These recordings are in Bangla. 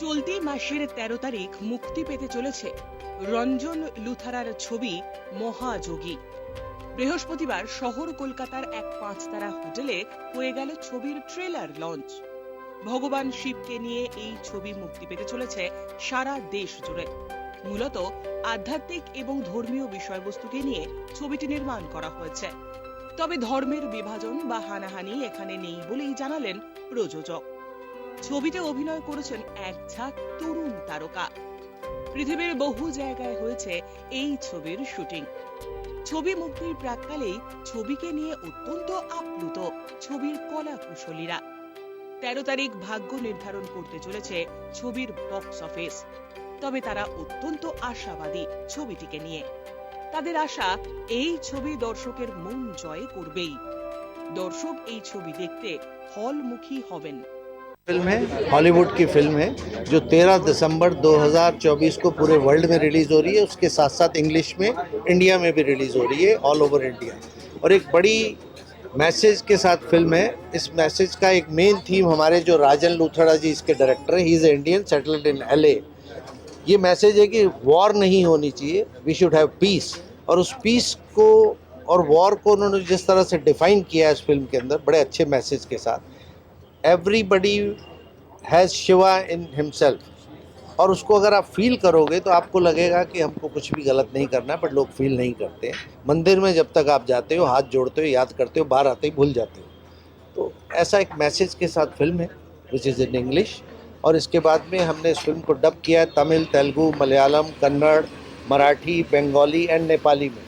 চলতি মাসের তেরো তারিখ মুক্তি পেতে চলেছে রঞ্জন লুথারার ছবি মহাযোগী। বৃহস্পতিবার শহর কলকাতার এক পাঁচতারা হোটেলে হয়ে গেল ছবির ট্রেলার লঞ্চ। ভগবান শিবকে নিয়ে এই ছবি মুক্তি পেতে চলেছে সারা দেশ জুড়ে। মূলত আধ্যাত্মিক এবং ধর্মীয় বিষয়বস্তুকে নিয়ে ছবিটি নির্মাণ করা হয়েছে। তবে ধর্মের বিভাজন বা হানাহানি এখানে নেই বলেই জানালেন প্রযোজক। ছবিতে অভিনয় করেছেন এক ঝাঁক তরুণ তারকা। পৃথিবীর বহু জায়গায় হয়েছে এই ছবির শুটিং। ছবি মুক্তির প্রাককালেই ছবিকে নিয়ে অত্যন্ত আপ্লুত ছবির কলা কুশলীরা। তেরো তারিখ ভাগ্য নির্ধারণ করতে চলেছে ছবির বক্স অফিস তবে তারা অত্যন্ত আশাবাদী ছবিটিকে নিয়ে। তাদের আশা, এই ছবি দর্শকের মন জয় করবেই। দর্শক এই ছবি দেখতে হলমুখী হবেন। फ़िल्म है, हॉलीवुड की फ़िल्म है, जो 13 दिसंबर 2024 को पूरे वर्ल्ड में रिलीज़ हो रही है। उसके साथ साथ इंग्लिश में, इंडिया में भी रिलीज़ हो रही है ऑल ओवर इंडिया और एक बड़ी मैसेज के साथ फ़िल्म है। इस मैसेज का एक मेन थीम हमारे जो राजन लूथड़ा जी इसके डायरेक्टर हैं he is a Indian settled in L ये मैसेज है कि वॉर नहीं होनी चाहिए वी शुड हैव पीस और उस पीस को और वॉर को उन्होंने जिस तरह से डिफाइन किया है इस फ़िल्म के अंदर, बड़े अच्छे मैसेज के साथ। Everybody has Shiva in himself और उसको अगर आप फील करोगे तो आपको लगेगा कि हमको कुछ भी गलत नहीं करना है बट लोग फील नहीं करते मंदिर में जब तक आप जाते हो, हाथ जोड़ते हो, याद करते हो, बाहर आते ही भूल जाते हो। तो ऐसा एक मैसेज के साथ फ़िल्म है विच इज़ इन इंग्लिश और इसके बाद में हमने इस फ़िल्म को डब किया है तमिल, तेलुगु, मलयालम, कन्नड़, मराठी, बंगाली एंड नेपाली में।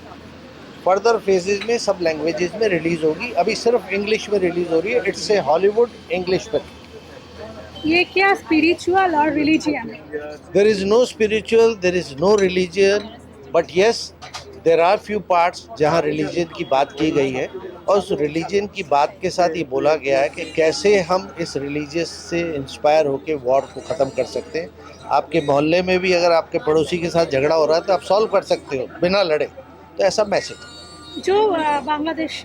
फर्दर फेजेज में सब लैंग्वेजेस में रिलीज़ होगी। अभी सिर्फ़ इंग्लिश में रिलीज़ हो रही है। It's a Hollywood English film ये क्या स्पिरिचुअल और religion there is no spiritual there is no religion but yes there are few parts जहाँ religion की बात की गई है। और उस religion की बात के साथ ये बोला गया है कि कैसे हम इस रिलीजियस से इंस्पायर होकर वॉर को ख़त्म कर सकते हैं। आपके मोहल्ले में भी अगर आपके पड़ोसी के साथ झगड़ा हो रहा है तो आप सॉल्व कर सकते हो बिना लड़े। तो ऐसा मैसेज जो बांग्लादेश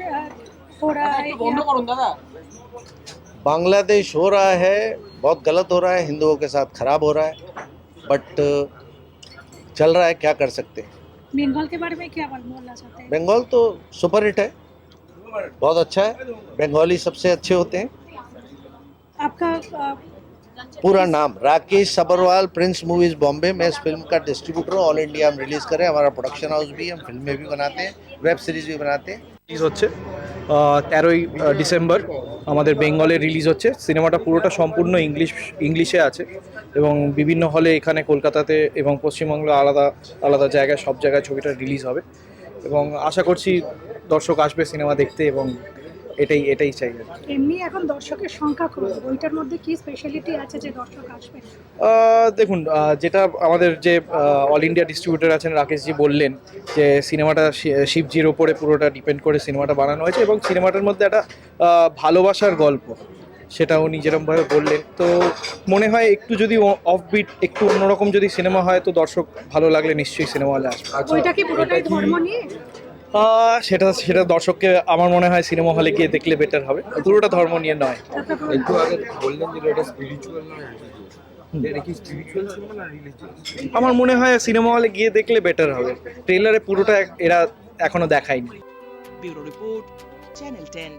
हो रहा है बांग्लादेश हो रहा है बहुत गलत हो रहा है हिंदुओं के साथ खराब हो रहा है बट चल रहा है क्या कर सकते हैं? बंगाल के बारे में क्या बोल- बोलना चाहते हैं? बंगाल तो सुपर हिट है। बहुत अच्छा है। बंगाली सबसे अच्छे होते हैं। आपका पूरा नाम राकेश सबरवाल प्रिंस मूवीज बॉम्बे मैं इस फिल्म का डिस्ट्रीब्यूटर हूँ ऑल इंडिया हम रिलीज़ करें हमारा प्रोडक्शन हाउस भी है हम फिल्में भी बनाते हैं वेब सीरीज भी बनाते हैं রিলিজ হচ্ছে তেরোই ডিসেম্বর আমাদের বেঙ্গলে রিলিজ হচ্ছে সিনেমাটা পুরোটা সম্পূর্ণ ইংলিশ ইংলিশে আছে এবং বিভিন্ন হলে এখানে কলকাতাতে এবং পশ্চিমবঙ্গে আলাদা আলাদা জায়গায় সব জায়গায় ছবিটা রিলিজ হবে এবং আশা করছি দর্শক আসবে সিনেমা দেখতে এবং এটাই এটাই চাই আর এমনি এখন দর্শকের সংখ্যা কম বইটার মধ্যে কি স্পেশালিটি আছে যে দর্শক আসবে? দেখুন যেটা আমাদের যে অল ইন্ডিয়া ডিস্ট্রিবিউটর আছেন রাকেশজি বললেন যে সিনেমাটা শিবজির ওপরে পুরোটা ডিপেন্ড করে সিনেমাটা বানানো হয়েছে এবং সিনেমাটার মধ্যে একটা ভালোবাসার গল্প সেটা উনি যেরকমভাবে বললেন। তো মনে হয় একটু যদি অফবিট একটু অন্যরকম যদি সিনেমা হয় তো দর্শক ভালো লাগলে নিশ্চয়ই সিনেমা হলে আসবে সেটা সেটা দর্শককে আমার মনে হয় সিনেমা হলে গিয়ে দেখলে বেটার হবে। পুরোটা ধর্ম নিয়ে নয়। একটু আগে বললেন যে এটা স্পিরিচুয়াল আমার মনে হয় সিনেমা হলে গিয়ে দেখলে বেটার হবে। ট্রেলারে পুরোটা এরা এখনও দেখায়নি। Bureau report channel ten.